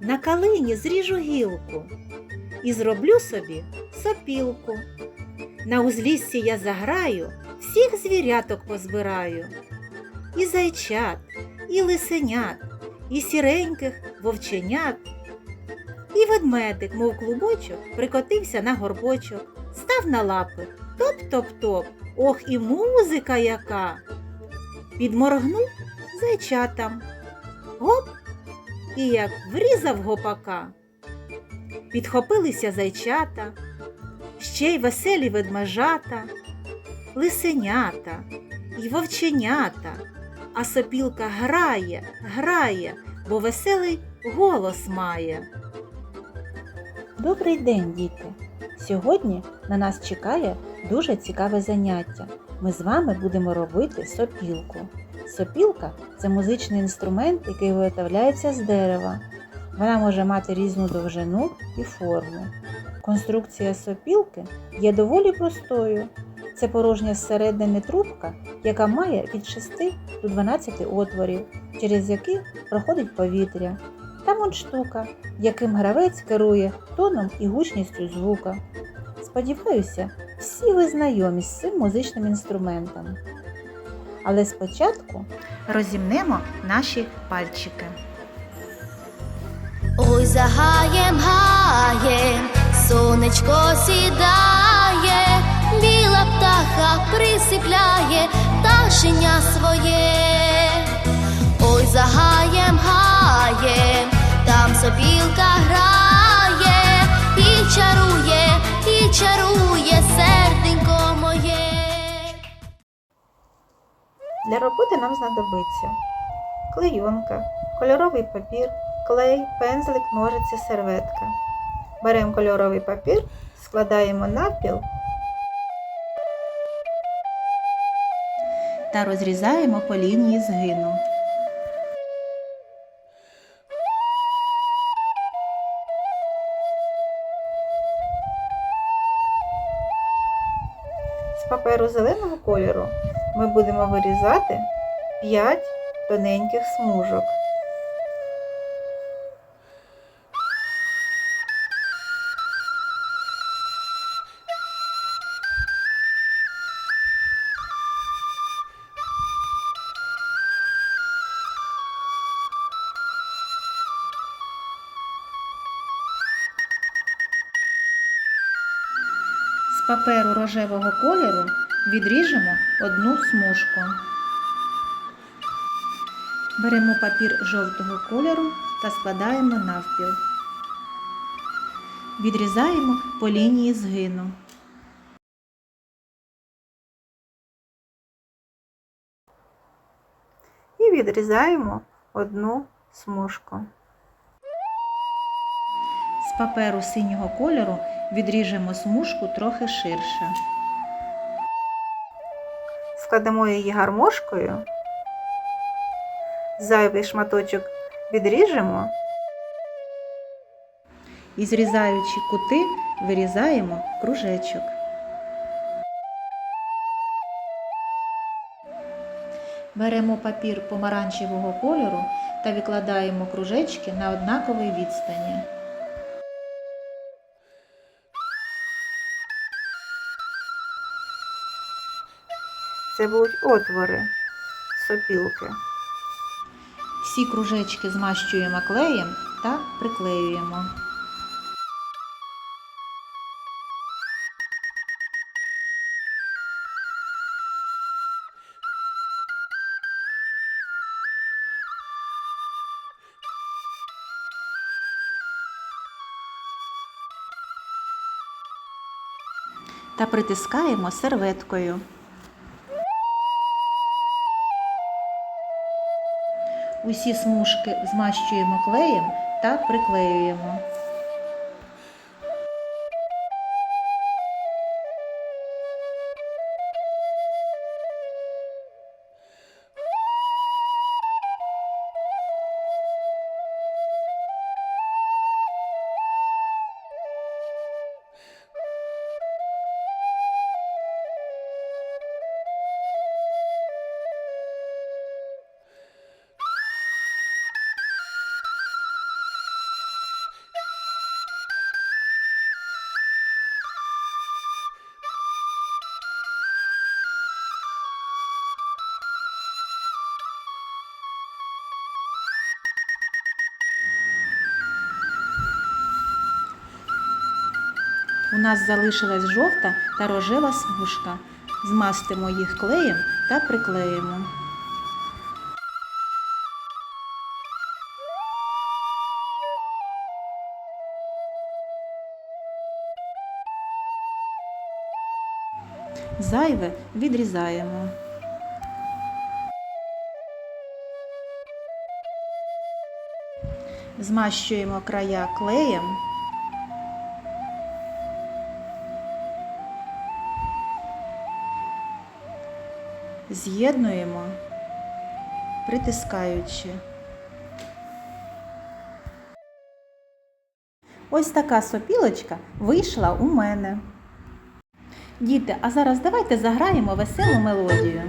На калині зріжу гілку і зроблю собі сопілку. На узліссі я заграю, всіх звіряток позбираю. І зайчат, і лисенят, і сіреньких вовченят. І ведмедик, мов клубочок, прикотився на горбочок, став на лапи, топ-топ-топ, ох і музика яка. Підморгнув зайчатам. Гоп, і як врізав гопака. Підхопилися зайчата, ще й веселі ведмежата, лисенята й вовченята, а сопілка грає, грає, бо веселий голос має. Добрий день, діти! Сьогодні на нас чекає дуже цікаве заняття. Ми з вами будемо робити сопілку. Сопілка це музичний інструмент, який виготовляється з дерева. Вона може мати різну довжину і форму. Конструкція сопілки є доволі простою. Це порожня зсередини трубка, яка має від 6 до 12 отворів, через які проходить повітря. Там от штука, яким гравець керує тоном і гучністю звука. Сподіваюся, всі ви знайомі з цим музичним інструментом. Але спочатку розімнемо наші пальчики. Ой, за гаєм, сонечко сідає, біла птаха присипляє пташеня своє. Ой, за гаєм, там сопілка грає, і чарує, і чарує серденько роботи нам знадобиться клейонка, кольоровий папір, клей, пензлик, ножиці, серветка. Беремо кольоровий папір, складаємо навпіл та розрізаємо по лінії згину. З паперу зеленого кольору ми будемо вирізати 5 тоненьких смужок. Паперу рожевого кольору відріжемо одну смужку. Беремо папір жовтого кольору та складаємо навпіл. Відрізаємо по лінії згину. І відрізаємо одну смужку. З паперу синього кольору відріжемо смужку трохи ширше. Складемо її гармошкою. Зайвий шматочок відріжемо. І зрізаючи кути, вирізаємо кружечок. Беремо папір помаранчевого кольору та викладаємо кружечки на однаковій відстані. Це будуть отвори сопілки. Всі кружечки змащуємо клеєм та приклеюємо. Та притискаємо серветкою. Усі смужки змащуємо клеєм та приклеюємо. У нас залишилась жовта та рожева смужка. Змастимо їх клеєм та приклеїмо. Зайве відрізаємо. Змащуємо края клеєм. З'єднуємо, притискаючи. Ось така сопілочка вийшла у мене. Діти, а зараз давайте заграємо веселу мелодію.